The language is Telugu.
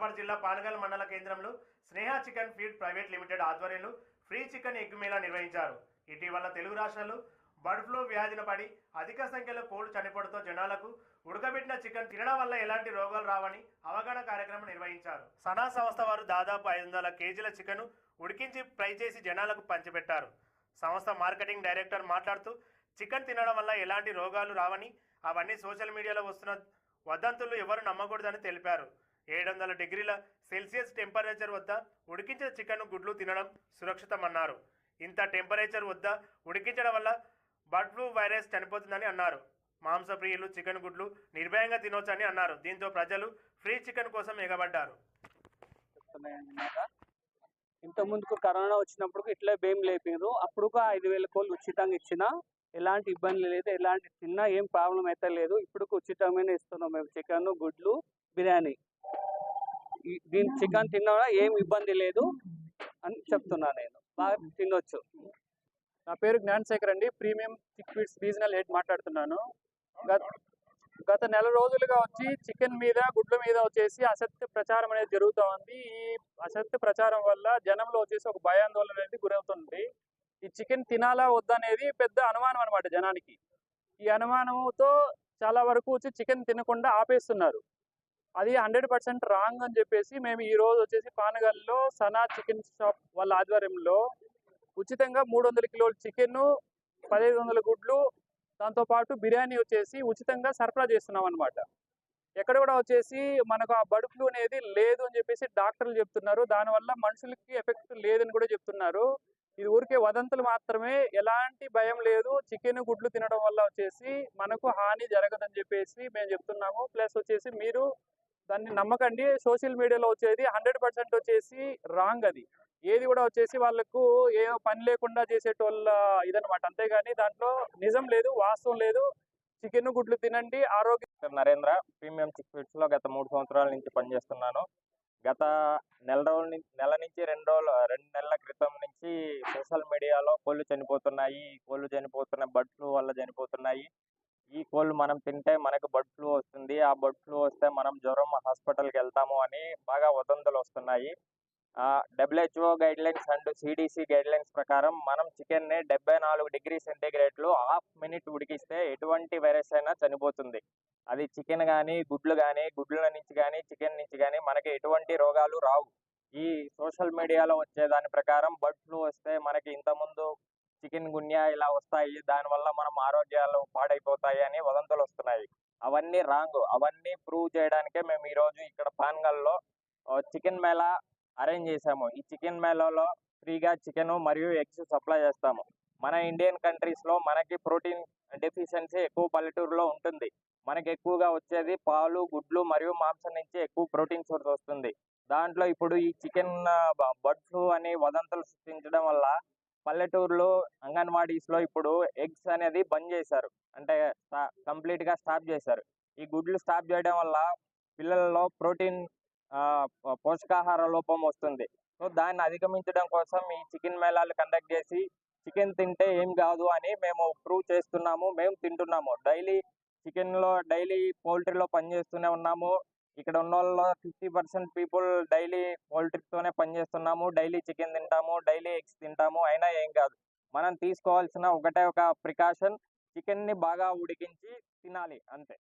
వనపర్తి జిల్లా పానగల్ మండల కేంద్రంలో Sneha chicken feed private limited ఆధ్వర్యంలో ఫ్రీ చికెన్ ఎగ్ మేళా నిర్వహించారు. ఇటీవల తెలుగు రాష్ట్రాల్లో బర్డ్ ఫ్లూ వ్యాధిన పడి అధిక సంఖ్యలో కోళ్ళు చనిపోవడంతో జనాలకు ఉడకబెట్టిన చికెన్ తినడం వల్ల ఎలాంటి రోగాలు రావని అవగాహన కార్యక్రమం నిర్వహించారు. సనా సంస్థ వారు దాదాపు ఐదు వందల కేజీల చికెన్ ఉడికించి ఫ్రై చేసి జనాలకు పంచిపెట్టారు. సంస్థ మార్కెటింగ్ డైరెక్టర్ మాట్లాడుతూ చికెన్ తినడం వల్ల ఎలాంటి రోగాలు రావని అవన్నీ సోషల్ మీడియాలో వస్తున్న వదంతులు ఎవరు నమ్మకూడదని తెలిపారు. ఏడు వందల డిగ్రీల సెల్సియస్ టెంపరేచర్ వద్ద ఉడికించిన చికెన్ గుడ్లు తినడం సురక్షితమన్నారు. ఇంత టెంపరేచర్ వద్ద ఉడికించడం వల్ల బర్డ్ ఫ్లూ వైరస్ చనిపోతుందని అన్నారు. మాంసప్రియులు చికెన్ గుడ్లు నిర్భయంగా తినొచ్చని అన్నారు. దీంతో ప్రజలు ఫ్రీ చికెన్ కోసం ఎగబడ్డారు. ఇంత ముందుకు కరోనా వచ్చినప్పుడు ఇట్లా భయం లేపారు అప్పుడు ఐదు వేల కోళ్ళు ఉచితంగా ఇచ్చిన ఎలాంటి ఇబ్బంది లేదు ఎలాంటి తిన్నా ఏం ప్రాబ్లం అయితే లేదు. ఇప్పుడు ఉచితంగానే ఇస్తున్నాం మేము చికెన్ గుడ్లు బిర్యానీ. దీని చికెన్ తిన్నా కూడా ఏం ఇబ్బంది లేదు అని చెప్తున్నా నేను. బాగా తినొచ్చు. నా పేరు జ్ఞానశేఖర్ అండి. Premium chick feeds regional head మాట్లాడుతున్నాను. గత గత నెల రోజులుగా వచ్చి చికెన్ మీద గుడ్ల మీద వచ్చేసి అసత్య ప్రచారం అనేది జరుగుతూ ఉంది. ఈ అసత్య ప్రచారం వల్ల జనంలో వచ్చేసి ఒక భయాందోళన అనేది గురవుతుంది. ఈ చికెన్ తినాలా వద్దా అనేది పెద్ద అనుమానం అనమాట జనానికి. ఈ అనుమానంతో చాలా వరకు వచ్చి చికెన్ తినకుండా ఆపేస్తున్నారు. అది హండ్రెడ్ పర్సెంట్ రాంగ్ అని చెప్పేసి మేము ఈ రోజు వచ్చేసి పానగల్లో సనా చికెన్ షాప్ వాళ్ళ ఆధ్వర్యంలో ఉచితంగా మూడు వందల కిలోల చికెన్ పదిహేను వందల గుడ్లు దాంతోపాటు బిర్యానీ వచ్చేసి ఉచితంగా సరఫరా చేస్తున్నాం అనమాట ఎక్కడ కూడా వచ్చేసి మనకు ఆ బర్డ్ ఫ్లూ అనేది లేదు అని చెప్పేసి డాక్టర్లు చెప్తున్నారు. దానివల్ల మనుషులకి ఎఫెక్ట్ లేదని కూడా చెప్తున్నారు. ఇది ఊరికే వదంతులు మాత్రమే. ఎలాంటి భయం లేదు. చికెన్ గుడ్లు తినడం వల్ల వచ్చేసి మనకు హాని జరగదని చెప్పేసి మేము చెప్తున్నాము. ప్లస్ వచ్చేసి మీరు దాన్ని నమ్మకండి. సోషల్ మీడియాలో వచ్చేది హండ్రెడ్ పర్సెంట్ వచ్చేసి రాంగ్ అది. ఏది కూడా వచ్చేసి వాళ్ళకు ఏ పని లేకుండా చేసేటోళ్ళ ఇదనమాట అంతేగాని దాంట్లో నిజం లేదు వాస్తవం లేదు. చికెన్ గుడ్లు తినండి ఆరోగ్య నరేంద్ర ప్రీమియం చిక్ ఫీడ్స్లో గత మూడు సంవత్సరాల నుంచి పనిచేస్తున్నాను. గత నెల రోజుల నుంచి నెల నుంచి రెండు రోజులు రెండు నెలల క్రితం నుంచి సోషల్ మీడియాలో కోళ్ళు చనిపోతున్నాయి కోళ్ళు చనిపోతున్నాయి బట్లు వల్ల చనిపోతున్నాయి. ఈ కోళ్ళు మనం తింటే మనకు బర్డ్ ఫ్లూ వస్తుంది. ఆ బర్డ్ ఫ్లూ వస్తే మనం జ్వరం హాస్పిటల్కి వెళ్తాము అని బాగా వదంతులు వస్తున్నాయి. W H O guidelines and C D C guidelines ప్రకారం మనం చికెన్ని డెబ్బై నాలుగు డిగ్రీ సెంటీగ్రేడ్లో హాఫ్ మినిట్ ఉడికిస్తే ఎటువంటి వైరస్ అయినా చనిపోతుంది. అది చికెన్ కానీ గుడ్లు కానీ గుడ్ల నుంచి కానీ చికెన్ నుంచి కానీ మనకి ఎటువంటి రోగాలు రావు. ఈ సోషల్ మీడియాలో వచ్చే దాని ప్రకారం బర్డ్ ఫ్లూ వస్తే మనకి ఇంతకుముందు చికెన్ గున్యా ఇలా వస్తాయి. దానివల్ల మనం ఆరోగ్యాలు పాడైపోతాయి అని వదంతులు వస్తున్నాయి. అవన్నీ రాంగ్. అవన్నీ ప్రూవ్ చేయడానికే మేము ఈరోజు ఇక్కడ పాన్గల్లో చికెన్ మేళా అరేంజ్ చేశాము. ఈ చికెన్ మేళాలో ఫ్రీగా చికెన్ మరియు ఎగ్స్ సప్లై చేస్తాము. మన ఇండియన్ కంట్రీస్లో మనకి ప్రోటీన్ డెఫిషియన్సీ ఎక్కువ పల్లెటూరులో ఉంటుంది. మనకి ఎక్కువగా వచ్చేది పాలు గుడ్లు మరియు మాంసం నుంచి ఎక్కువ ప్రోటీన్ సోర్స్ వస్తుంది. దాంట్లో ఇప్పుడు ఈ చికెన్ బర్డ్ ఫ్లూ అని వదంతులు సృష్టించడం వల్ల పల్లెటూరులో అంగన్వాడీస్లో ఇప్పుడు ఎగ్స్ అనేది బంద్ చేశారు. అంటే కంప్లీట్గా స్టాప్ చేశారు. ఈ గుడ్లు స్టాప్ చేయడం వల్ల పిల్లలలో ప్రోటీన్ పోషకాహార లోపం వస్తుంది. సో దాన్ని అధిగమించడం కోసం ఈ చికెన్ మేళాలు కండక్ట్ చేసి చికెన్ తింటే ఏం కాదు అని మేము ప్రూవ్ చేస్తున్నాము మేము తింటున్నాము. డైలీ చికెన్లో డైలీ పౌల్ట్రీలో పనిచేస్తూనే ఉన్నాము. ఇక్కడ ఉన్న వాళ్ళ ఫిఫ్టీ పర్సెంట్ పీపుల్ డైలీ పౌల్ట్రీతోనే పనిచేస్తున్నాము డైలీ చికెన్ తింటాము డైలీ ఎగ్స్ తింటాము అయినా ఏం కాదు. మనం తీసుకోవాల్సిన ఒకటే ఒక ప్రికాషన్ చికెన్ని బాగా ఉడికించి తినాలి అంతే.